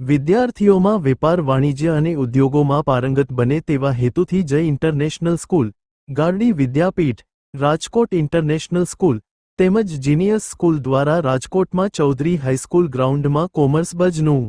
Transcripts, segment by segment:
વિદ્યાર્થીઓમાં વેપાર, વાણિજ્ય અને ઉદ્યોગોમાં પારંગત બને તેવા હેતુથી Jay International School Gardi Vidyapith, Rajkot International School, તેમજ જીનિયસ સ્કૂલ દ્વારા રાજકોટમાં ચૌધરી હાઈસ્કૂલ ગ્રાઉન્ડમાં કોમર્સ બજનું.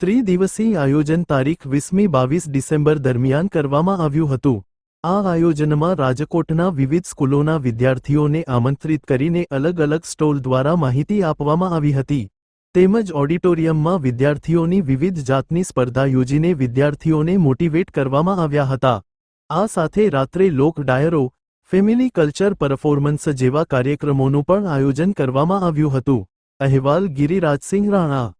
ત્રિદિવસીય આયોજન તારીખ વીસમી બાવીસ ડિસેમ્બર દરમિયાન કરવામાં આવ્યું હતું. આ આયોજનમાં રાજકોટના વિવિધ સ્કૂલોના વિદ્યાર્થીઓને આમંત્રિત કરીને અલગ અલગ સ્ટોલ દ્વારા માહિતી આપવામાં આવી હતી. તેમજ ઓડિટોરિયમમાં વિદ્યાર્થીઓની વિવિધ જાતની સ્પર્ધા યોજીને વિદ્યાર્થીઓને મોટિવેટ કરવામાં આવ્યા હતા. આ સાથે રાત્રે લોક ડાયરો, ફેમિલી કલ્ચર પરફોર્મન્સ જેવા કાર્યક્રમોનું પણ આયોજન કરવામાં આવ્યું હતું. અહેવાલ ગિરિરાજસિંહ રાણા.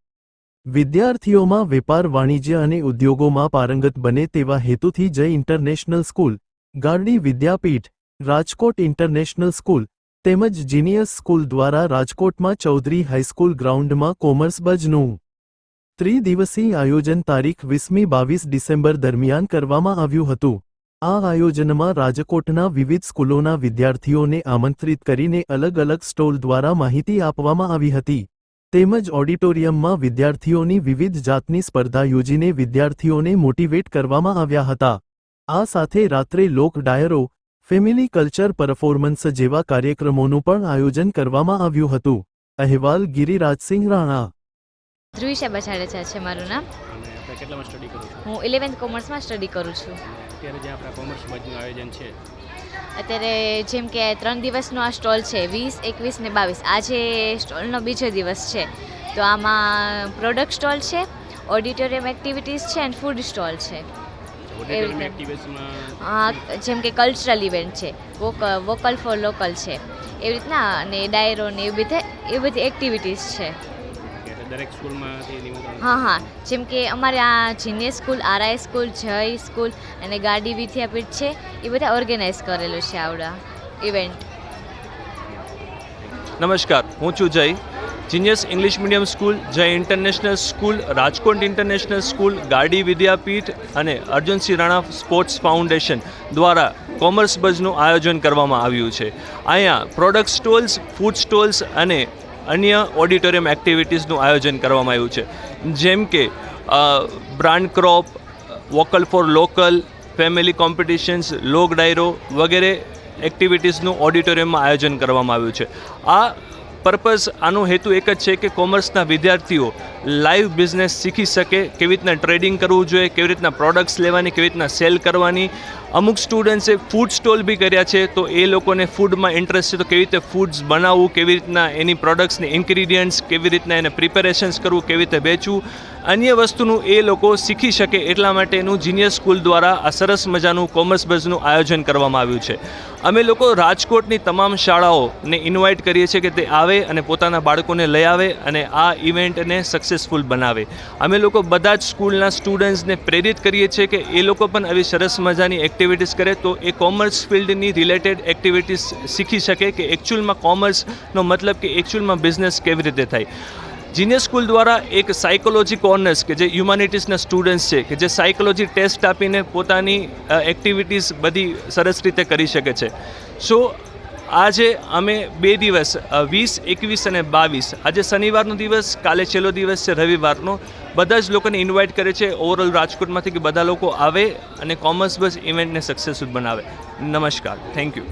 વિદ્યાર્થીઓમાં વેપાર, વાણિજ્ય અને ઉદ્યોગોમાં પારંગત બને તેવા હેતુથી Jay international school Gardi Vidyapith, Rajkot international school તેમજ જીનિયસ સ્કૂલ દ્વારા રાજકોટમાં ચૌધરી હાઈસ્કૂલ ગ્રાઉન્ડમાં કોમર્સ બજનું ત્રિદિવસીય આયોજન તારીખ વીસમી બાવીસ ડિસેમ્બર દરમિયાન કરવામાં આવ્યું હતું. આ આયોજનમાં રાજકોટના વિવિધ સ્કૂલોના વિદ્યાર્થીઓને આમંત્રિત કરીને અલગ અલગ સ્ટોલ દ્વારા માહિતી આપવામાં આવી હતી. તેમજ ઓડિટોરિયમમાં વિદ્યાર્થીઓની વિવિધ જાતની સ્પર્ધા યોજીને વિદ્યાર્થીઓને મોટિવેટ કરવામાં આવ્યા હતા. આ સાથે રાત્રે લોક ડાયરો ફેમિલી કલ્ચર પરફોર્મન્સ જેવા કાર્યક્રમોનું પણ આયોજન કરવામાં આવ્યું હતું. અહેવાલ ગિરિરાજસિંહ રાણા. ધ્રુવિશા બછાડેચા છે મારું નામ. કેટલામાં સ્ટડી કરું છું? હું ઇલેવન્થ કોમર્સમાં સ્ટડી કરું છું. અત્યારે જે આપણા કોમર્સ બાજુનું આયોજન છે. અત્યારે જેમ કે ત્રણ દિવસનો આ સ્ટોલ છે વીસ એકવીસ ને બાવીસ. આજે સ્ટોલનો બીજો દિવસ છે તો આમાં પ્રોડક્ટ સ્ટોલ છે ઓડિટોરિયમ એક્ટિવિટીઝ છે એન્ડ ફૂડ સ્ટોલ છે. રીતે. જેમ કે કલ્ચરલ ઇવેન્ટ છે વોકલ વોકલ ફોર લોકલ છે. એવી રીતના અને ડાયરો ને એવી બધા એવી બધી એક્ટિવિટીઝ છે. દરેક હા હા. જેમ કે અમારે આ genius school RI school Jay school અને ગાડી વિદ્યાપીઠ છે એ બધા ઓર્ગેનાઇઝ કરેલું છે આવડા ઇવેન્ટ નમસ્કાર હું છું Jay. Genius English medium school Jay international school Rajkot international school Gadhi Vidyapith અને અર્જુનસિંહ રાણા સ્પોર્ટ્સ ફાઉન્ડેશન દ્વારા કોમર્સ બઝનું આયોજન કરવામાં આવ્યું છે. અહીંયા પ્રોડક્ટ સ્ટોલ્સ ફૂડ સ્ટોલ્સ અને અન્ય ઓડિટોરિયમ એક્ટિવિટીઝનું આયોજન કરવામાં આવ્યું છે. જેમ કે brand crop vocal for local family competitions લોક ડાયરો વગેરે એક્ટિવિટીઝનું ઓડિટોરિયમમાં આયોજન કરવામાં આવ્યું છે. આ પર્પઝ આનો હેતુ એક જ છે કે કોમર્સના વિદ્યાર્થીઓ લાઈવ બિઝનેસ શીખી શકે, કેવી રીતના ટ્રેડિંગ કરવું જોઈએ, કેવી રીતના પ્રોડક્ટ્સ લેવાની, કેવી રીતના સેલ કરવાની. અમુક સ્ટુડન્ટ્સે ફૂડ સ્ટોલ બી કર્યા છે, તો એ લોકોને ફૂડમાં ઇન્ટરેસ્ટ છે, તો કેવી રીતે ફૂડ્સ બનાવવું, કેવી રીતના એની પ્રોડક્ટ્સની ઇન્ગ્રીડિયન્ટ્સ કેવી રીતના એને પ્રિપેરેશન્સ કરવું, કેવી રીતે વેચવું. અન્ય વસ્તુનું એ લોકો શીખી શકે એટલા માટેનું જીનિયર સ્કૂલ દ્વારા આ સરસ મજાનું કોમર્સ બઝનું આયોજન કરવામાં આવ્યું છે. અમે લોકો રાજકોટની તમામ શાળાઓને ઇન્વાઇટ કરીએ છીએ કે તે આવે અને પોતાના બાળકોને લઈ આવે અને આ ઇવેન્ટને સક્સેસફુલ બનાવે. અમે લોકો બધા જ સ્કૂલના સ્ટુડન્ટ્સને પ્રેરિત કરીએ છીએ કે એ લોકો પણ આવી સરસ મજાની એક્ટિવિટીઝ કરે તો એ કોમર્સ ફિલ્ડની રિલેટેડ એક્ટિવિટીઝ શીખી શકે કે એકચ્યુઅલમાં કોમર્સનો મતલબ કે એકચ્યુઅલમાં બિઝનેસ કેવી રીતે થાય. જીનિયર સ્કૂલ દ્વારા એક સાયકોલોજી કોર્નર્સ કે જે હ્યુમાનિટીઝના સ્ટુડન્ટ્સ છે, કે જે સાયકોલોજી ટેસ્ટ આપીને પોતાની એક્ટિવિટીઝ બધી સરસ રીતે કરી શકે છે. સો આજે અમે બે દિવસ વીસ, એકવીસ અને બાવીસ, આજે શનિવારનો દિવસ, કાલે છેલ્લો દિવસ છે રવિવારનો, બધા જ લોકોને ઇન્વાઇટ કરે છે ઓવરઓલ રાજકોટમાંથી કે બધા લોકો આવે અને કોમર્સ બસ ઇવેન્ટને સક્સેસફુલ બનાવે. નમસ્કાર. Thank you